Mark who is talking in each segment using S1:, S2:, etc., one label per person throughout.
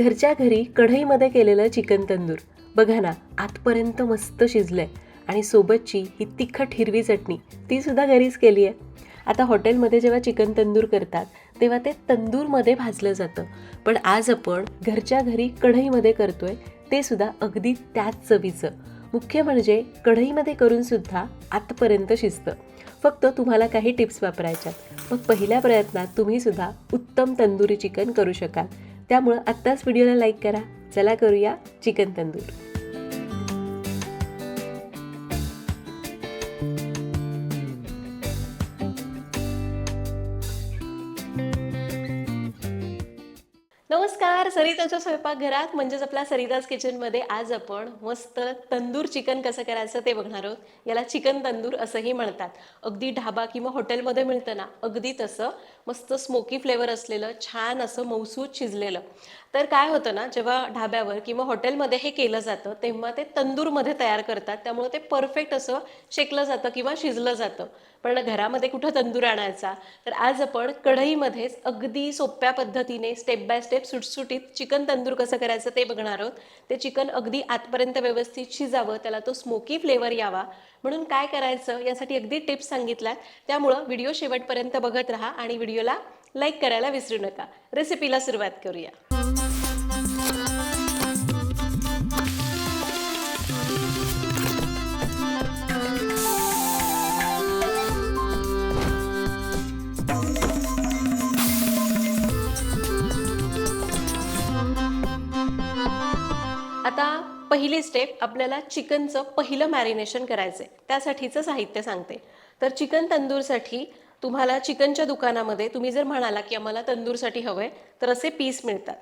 S1: घरच्या घरी कढईमध्ये केलेलं चिकन तंदूर. बघा ना आतपर्यंत मस्त शिजलंय. आणि सोबतची ही तिखट हिरवी चटणी ती सुद्धा घरीच केली आहे. आता हॉटेलमध्ये जेव्हा चिकन तंदूर करतात तेव्हा ते तंदूरमध्ये भाजलं जातं. पण आज आपण घरच्या घरी कढईमध्ये करतोय ते सुद्धा अगदी त्याच चवीचं. मुख्य म्हणजे कढईमध्ये करून सुद्धा आतपर्यंत शिजतं. फक्त तुम्हाला काही टिप्स वापरायच्यात. मग पहिल्या प्रयत्नात तुम्ही सुद्धा उत्तम तंदुरी चिकन करू शकाल. त्यामुळं आत्ताच व्हिडिओला लाईक करा. चला करूया चिकन तंदूर. नमस्कार सरिताच्या स्वयंपाकघरात म्हणजेच आपल्या सरिताज किचनमध्ये आज आपण मस्त तंदूर चिकन कसं करायचं ते बघणार आहोत. याला चिकन तंदूर असंही म्हणतात. अगदी ढाबा किंवा हॉटेलमध्ये मिळतं ना अगदी तसं मस्त स्मोकी फ्लेवर असलेलं छान असं मौसूद शिजलेलं. तर काय होतं ना जेव्हा ढाब्यावर किंवा हॉटेलमध्ये हे केलं जातं तेव्हा ते तंदूरमध्ये तयार करतात. त्यामुळे ते परफेक्ट असं शेकलं जातं किंवा शिजलं जातं. पण घरामध्ये कुठं तंदूर आणायचा? तर आज आपण कढईमध्येच अगदी सोप्या पद्धतीने स्टेप बाय स्टेप सुटसुटीत चिकन तंदूर कसं करायचं ते बघणार आहोत. ते चिकन अगदी आतपर्यंत व्यवस्थित शिजावं त्याला तो स्मोकी फ्लेवर यावा. म्हणून काय करायचं यासाठी अगदी टिप्स सांगितल्यात. त्यामुळं व्हिडिओ शेवटपर्यंत बघत राहा आणि व्हिडिओला लाईक करायला विसरू नका. रेसिपीला सुरुवात करूया. पहिली स्टेप आपल्याला चिकनचं पहिलं मॅरिनेशन करायचं आहे त्यासाठीचं साहित्य सांगते. तर चिकन तंदूरसाठी तुम्हाला चिकनच्या दुकानामध्ये तुम्ही जर म्हणाला की आम्हाला तंदूरसाठी हवं आहे तर असे पीस मिळतात.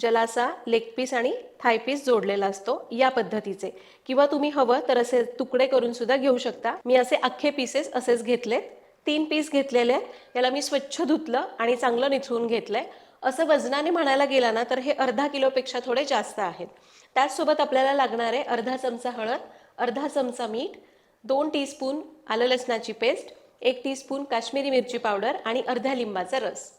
S1: ज्याला असा लेग पीस आणि थाय पीस जोडलेला असतो या पद्धतीचे. किंवा तुम्ही हवं तर असे तुकडे करून सुद्धा घेऊ शकता. मी असे अख्खे पीसेस असेच घेतलेत. तीन पीस घेतलेले आहेत. याला मी स्वच्छ धुतलं आणि चांगलं निथळून आहे असं वजनाने म्हणायला गेला ना तर हे अर्धा किलोपेक्षा थोडे जास्त आहेत. त्याचसोबत आपल्याला लागणार आहे अर्धा चमचा हळद अर्धा चमचा मीठ दोन टीस्पून आलं लसणाची पेस्ट एक टीस्पून काश्मीरी मिरची पावडर आणि अर्ध्या लिंबाचा रस.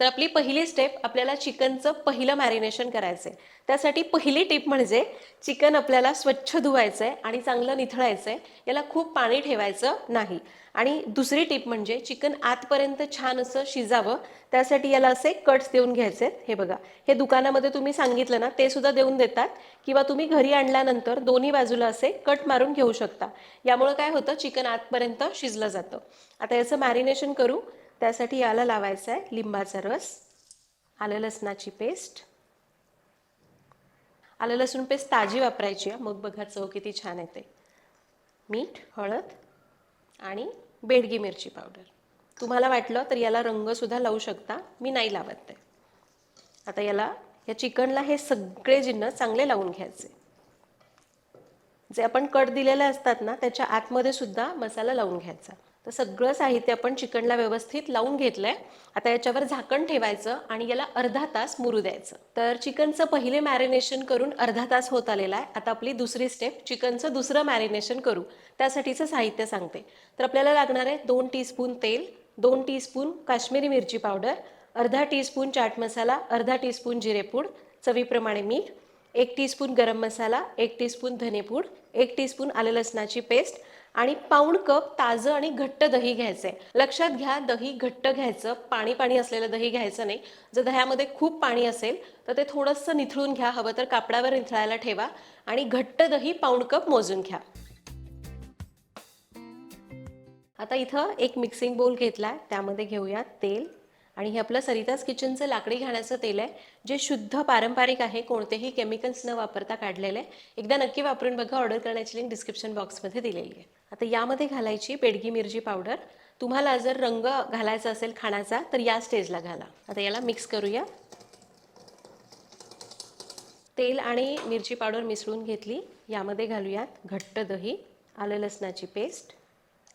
S1: तर आपली पहिली स्टेप आपल्याला चिकनचं पहिलं मॅरिनेशन करायचं आहे त्यासाठी पहिली टिप म्हणजे चिकन आपल्याला स्वच्छ धुवायचं आहे आणि चांगलं निथळायचं आहे याला खूप पाणी ठेवायचं नाही. आणि दुसरी टिप म्हणजे चिकन आतपर्यंत छान असं शिजावं त्यासाठी याला असे कट्स देऊन घ्यायचे हे बघा हे दुकानामध्ये तुम्ही सांगितलं ना ते सुद्धा देऊन देतात. किंवा तुम्ही घरी आणल्यानंतर दोन्ही बाजूला असे कट मारून घेऊ शकता. यामुळं काय होतं चिकन आतपर्यंत शिजलं जातं. आता याचं मॅरिनेशन करू. त्यासाठी याला लावायचा आहे लिंबाचा रस आलं लसणाची पेस्ट. आलं लसूण पेस्ट ताजी वापरायची आहे. मग बघा चव किती छान येते. मीठ हळद आणि बेडगी मिरची पावडर. तुम्हाला वाटलं तर याला रंगसुद्धा लावू शकता. मी नाही लावत ते. आता याला या चिकनला हे सगळे जिन्नस चांगले लावून घ्यायचे. जे आपण कट दिलेले असतात ना त्याच्या आतमध्ये सुद्धा मसाला लावून घ्यायचा. तर सगळं साहित्य आपण चिकनला व्यवस्थित लावून घेतलंय. आता याच्यावर झाकण ठेवायचं आणि याला अर्धा तास मुरू द्यायचं. तर चिकनचं पहिले मॅरिनेशन करून अर्धा तास होत आलेला आहे. आता आपली दुसरी स्टेप चिकनचं दुसरं मॅरिनेशन करू. त्यासाठीचं साहित्य सांगते. तर आपल्याला लागणार आहे दोन टीस्पून तेल दोन टीस्पून काश्मीरी मिरची पावडर अर्धा टीस्पून चाट मसाला अर्धा टीस्पून जिरेपूड चवीप्रमाणे मीठ एक टीस्पून गरम मसाला एक टीस्पून धनेपूड एक टीस्पून आलं लसणाची पेस्ट आणि पाऊण कप ताजं आणि घट्ट दही घ्यायचंय. लक्षात घ्या दही घट्ट घ्यायचं पाणी पाणी असलेलं दही घ्यायचं नाही. जर दह्यामध्ये खूप पाणी असेल तर ते थोडंसं निथळून घ्या हवं तर कापडावर निथळायला ठेवा आणि घट्ट दही पाऊण कप मोजून घ्या. आता इथं एक मिक्सिंग बोल घेतला त्यामध्ये घेऊया तेल. आणि हे आपलं सरिताज किचनचं लाकडी घाण्याचं तेल आहे जे शुद्ध पारंपरिक आहे कोणतेही केमिकल्स न वापरता काढलेलं आहे. एकदा नक्की वापरून बघा ऑर्डर करण्याची लिंक डिस्क्रिप्शन बॉक्समध्ये दिलेली आहे. आता यामध्ये घालायची बेडगी मिरची पावडर. तुम्हाला जर रंग घालायचा असेल खाण्याचा तर या स्टेजला घाला. आता याला मिक्स करूया. तेल आणि मिरची पावडर मिसळून घेतली. यामध्ये घालूयात घट्ट दही आलं लसणाची पेस्ट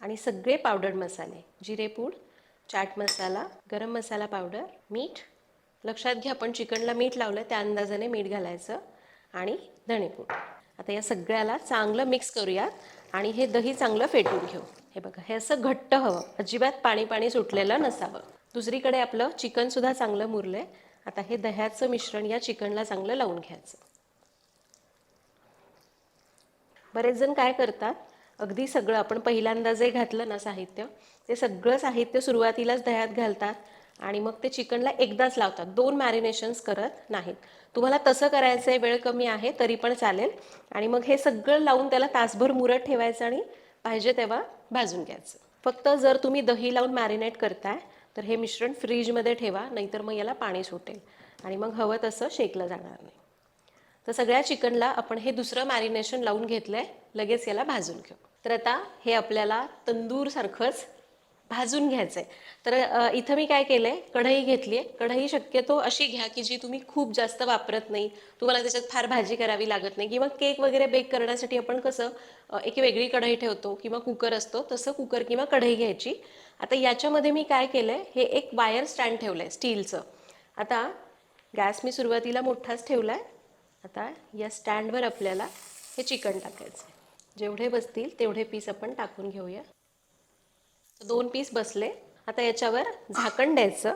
S1: आणि सगळे पावडर मसाले. जिरेपूड चाट मसाला गरम मसाला पावडर मीठ. लक्षात घ्या आपण चिकनला मीठ लावलं त्या अंदाजाने मीठ घालायचं. आणि धणेपूड आता या सगळ्याला चांगलं मिक्स करूयात. आणि हे दही चांगलं फेटून घेऊ. हे बघा हे असं घट्ट हवं. अजिबात पाणी पाणी सुटलेलं नसावं. दुसरीकडे आपलं चिकनसुद्धा चांगलं मुरलं आहे आता हे दह्याचं मिश्रण या चिकनला चांगलं लावून घ्यायचं. बरेच जण काय करतात अगदी सगळं आपण पहिल्यांदा जे घातलं ना साहित्य ते सगळं साहित्य सुरुवातीलाच दह्यात घालतात. आणि मग ते चिकनला एकदाच लावतात. दोन मॅरिनेशन्स करत नाहीत. तुम्हाला तसं करायचं आहे वेळ कमी आहे तरी पण चालेल. आणि मग हे सगळं लावून त्याला तासभर मुरत ठेवायचं आणि पाहिजे तेव्हा भाजून घ्यायचं. फक्त जर तुम्ही दही लावून मॅरिनेट करताय तर हे मिश्रण फ्रीजमध्ये ठेवा नाहीतर मग याला पाणी सुटेल आणि मग हवं तसं शेकलं जाणार नाही. तर सगळ्या चिकनला आपण हे दुसरं मॅरिनेशन लावून घेतलं आहे लगेच याला भाजून घेऊ. तर आता हे आपल्याला तंदूरसारखंच भाजून घ्यायचं आहे तर इथं मी काय केलं आहे कढई घेतली आहे कढई शक्यतो अशी घ्या की जी तुम्ही खूप जास्त वापरत नाही. तुम्हाला त्याच्यात फार भाजी करावी लागत नाही. किंवा केक वगैरे बेक करण्यासाठी आपण कसं एक वेगळी कढई ठेवतो किंवा कुकर असतो तसं कुकर किंवा कढई घ्यायची. आता याच्यामध्ये मी काय केलं आहे हे एक वायर स्टँड ठेवलं आहे स्टीलचं. आता गॅस मी सुरुवातीला मोठाच ठेवला आहे आता या स्टँडवर आपल्याला हे चिकन टाकायचं आहे जेवढे बसतील तेवढे पीस आपण टाकून घेऊया. दोन पीस बसले. आता याच्यावर झाकण द्यायचं.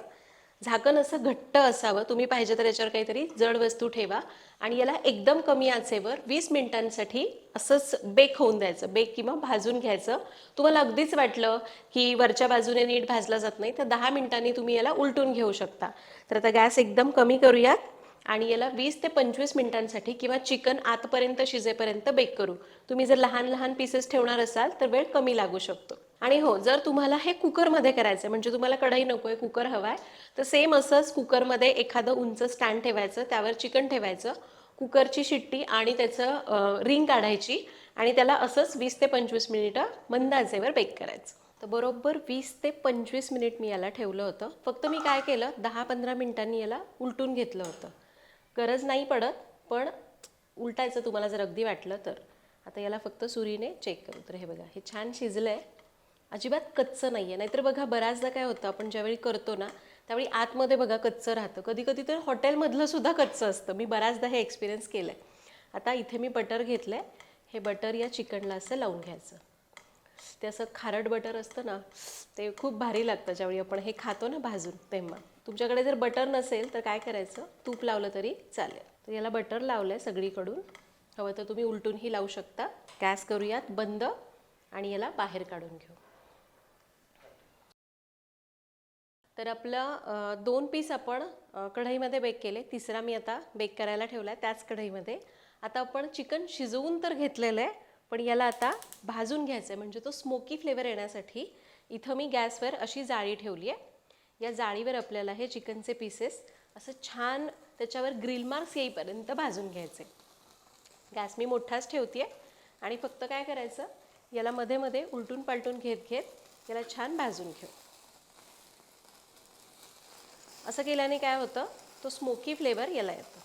S1: झाकण असं घट्ट असावं. तुम्ही पाहिजे तर याच्यावर काहीतरी जड वस्तू ठेवा. आणि याला एकदम कमी आचेवर वीस मिनिटांसाठी असंच बेक होऊन द्यायचं. बेक किंवा भाजून घ्यायचं. तुम्हाला अगदीच वाटलं की वरच्या बाजूने नीट भाजला जात नाही तर दहा मिनिटांनी तुम्ही याला उलटून घेऊ शकता. तर आता गॅस एकदम कमी करूयात. आणि याला वीस ते पंचवीस मिनिटांसाठी किंवा चिकन आतपर्यंत शिजेपर्यंत बेक करू. तुम्ही जर लहान लहान पीसेस ठेवणार असाल तर वेळ कमी लागू शकतो. आणि हो जर तुम्हाला हे कुकरमध्ये करायचं आहे म्हणजे तुम्हाला कढई नको आहे कुकर हवा आहे तर सेम असंच कुकरमध्ये एखादं उंच स्टँड ठेवायचं त्यावर चिकन ठेवायचं कुकरची शिट्टी आणि त्याचं रिंग काढायची आणि त्याला असंच वीस ते पंचवीस मिनिटं मंदाजेवर बेक करायचं. तर बरोबर वीस ते पंचवीस मिनिट मी याला ठेवलं होतं. फक्त मी काय केलं दहा पंधरा मिनिटांनी याला उलटून घेतलं होतं. गरज नाही पडत पण उलटायचं तुम्हाला जर अगदी वाटलं तर. आता याला फक्त सुरीने चेक करू. तर हे बघा हे छान शिजलं आहे अजिबात कच्चं नाही आहे नाहीतर बघा बऱ्याचदा काय होतं आपण ज्यावेळी करतो ना त्यावेळी आतमध्ये बघा कच्चं राहतं. कधी कधी तर हॉटेलमधलं सुद्धा कच्चं असतं. मी बऱ्याचदा हे एक्सपिरियन्स केलं आहे आता इथे मी बटर घेतलं आहे हे बटर या चिकनला असं लावून घ्यायचं. ते असं खारट बटर असतं ना ते खूप भारी लागतं ज्यावेळी आपण हे खातो ना भाजून तेव्हा. तुमच्याकडे जर बटर नसेल तर काय करायचं? तूप लावलं तरी चालेल. तर याला बटर लावलं आहे सगळीकडून. हवं तर तुम्ही उलटूनही लावू शकता. गॅस करूयात बंद आणि याला बाहेर काढून घेऊ. तर आपलं दोन पीस आपण कढईमध्ये बेक केले. तिसरा मी आता बेक करायला ठेवला आहे त्याच कढईमध्ये. आता आपण चिकन शिजवून तर घेतलेलं आहे पण याला आता भाजून घ्यायचं आहे म्हणजे तो स्मोकी फ्लेवर येण्यासाठी इथं मी गॅसवर अशी जाळी ठेवली आहे या जाळीवर आपल्याला हे चिकनचे पीसेस असं छान त्याच्यावर ग्रिल मार्क्स येईपर्यंत भाजून घ्यायचे. गॅस मी मोठाच ठेवते आणि फक्त काय करायचं? याला मध्ये मध्ये उलटून पालटून घेत घेत याला छान भाजून घेऊ. असं केल्याने काय होतं? तो स्मोकी फ्लेवर याला येतो.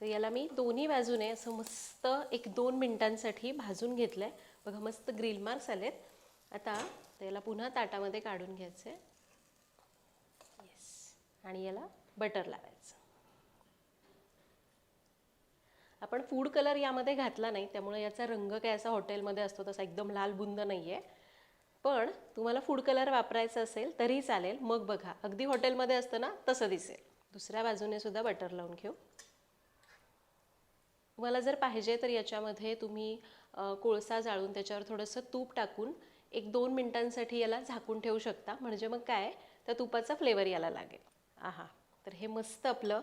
S1: तर याला मी दोन्ही बाजूने असं मस्त एक दोन मिनटांसाठी भाजून घेतलं आहे बघा मस्त ग्रिल मार्क्स आलेत. आता त्याला पुन्हा ताटामध्ये काढून घ्यायचं आहे येस आणि याला बटर लावायचं. आपण फूड कलर यामध्ये घातला नाही त्यामुळे याचा रंग काय असा हॉटेलमध्ये असतो तसा एकदम लाल बुंद नाही आहे पण तुम्हाला फूड कलर वापरायचा असेल तरी चालेल मग बघा. अगदी हॉटेलमध्ये असतं ना तसं दिसेल. दुसऱ्या बाजूने सुद्धा बटर लावून घेऊ. तुम्हाला जर पाहिजे तर याच्यामध्ये तुम्ही कोळसा जाळून त्याच्यावर थोडंसं तूप टाकून एक दोन मिनिटांसाठी याला झाकून ठेवू शकता. म्हणजे मग काय? त्या तुपाचा फ्लेवर याला लागेल. आहा. तर हे मस्त आपलं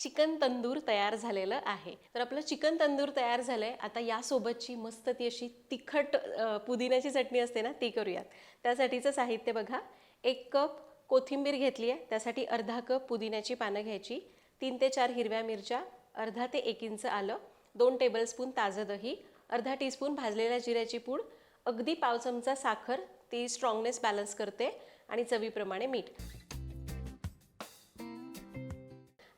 S1: चिकन तंदूर तयार झालेलं आहे. तर आपलं चिकन तंदूर तयार झालं आहे आता यासोबतची मस्त ती अशी तिखट पुदिन्याची चटणी असते ना ती करूयात. त्यासाठीचं साहित्य बघा. एक कप कोथिंबीर घेतली आहे. त्यासाठी अर्धा कप पुदिन्याची पानं घ्यायची. तीन ते चार हिरव्या मिरच्या अर्धा ते एक इंच आलं दोन टेबलस्पून ताजं दही अर्धा टीस्पून भाजलेल्या जिऱ्याची पूड अगदी पाव चमचा साखर ती स्ट्रॉंगनेस बॅलन्स करते आणि चवीप्रमाणे मीठ.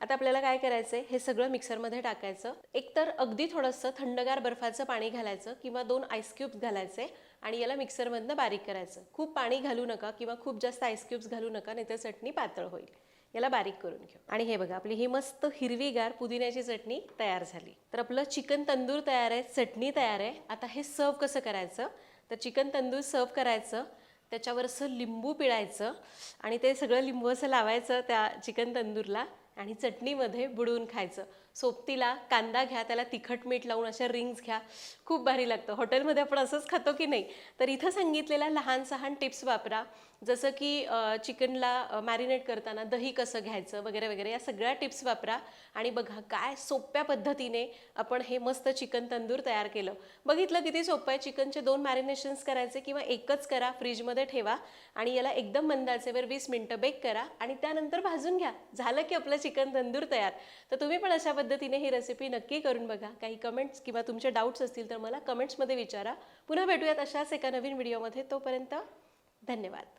S1: आता आपल्याला काय करायचं आहे हे सगळं मिक्सरमध्ये टाकायचं. एकतर अगदी थोडंसं थंडगार बर्फाचं पाणी घालायचं किंवा दोन आईस्क्यूब्स घालायचे आणि याला मिक्सरमधनं बारीक करायचं. खूप पाणी घालू नका किंवा खूप जास्त आईस्क्यूब्स घालू नका नाही तर चटणी पातळ होईल. याला बारीक करून घेऊ. आणि हे बघा आपली ही मस्त हिरवीगार पुदिन्याची चटणी तयार झाली. तर आपलं चिकन तंदूर तयार आहे चटणी तयार आहे. आता हे सर्व कसं करायचं? तर चिकन तंदूर सर्व करायचं त्याच्यावर असं लिंबू पिळायचं आणि ते सगळं लिंबू असं लावायचं त्या चिकन तंदूरला. आणि चटणीमध्ये बुडवून खायचं. सोबतीला कांदा घ्या त्याला तिखट मीठ लावून अशा रिंग्स घ्या. खूप भारी लागतं. हॉटेलमध्ये आपण असंच खातो की नाही? तर इथं सांगितलेल्या लहान सहान टिप्स वापरा. जसं की चिकनला मॅरिनेट करताना दही कसं घ्यायचं वगैरे वगैरे या सगळ्या टिप्स वापरा. आणि बघा काय सोप्या पद्धतीने आपण हे मस्त चिकन तंदूर तयार केलं. बघितलं किती सोपं आहे? चिकनचे दोन मॅरिनेशन्स करायचे किंवा एकच करा फ्रीजमध्ये ठेवा. आणि याला एकदम मंदाचेवर वीस मिनटं बेक करा. आणि त्यानंतर भाजून घ्या. झालं की आपलं चिकन तंदूर तयार. तर तुम्ही पण अशा पद्धतीने ही रेसिपी नक्की करून बघा. काही कमेंट्स किंवा तुमचे डाऊट्स असतील तर मला कमेंट्समध्ये विचारा. पुन्हा भेटूयात अशाच एका नवीन व्हिडिओमध्ये तोपर्यंत धन्यवाद.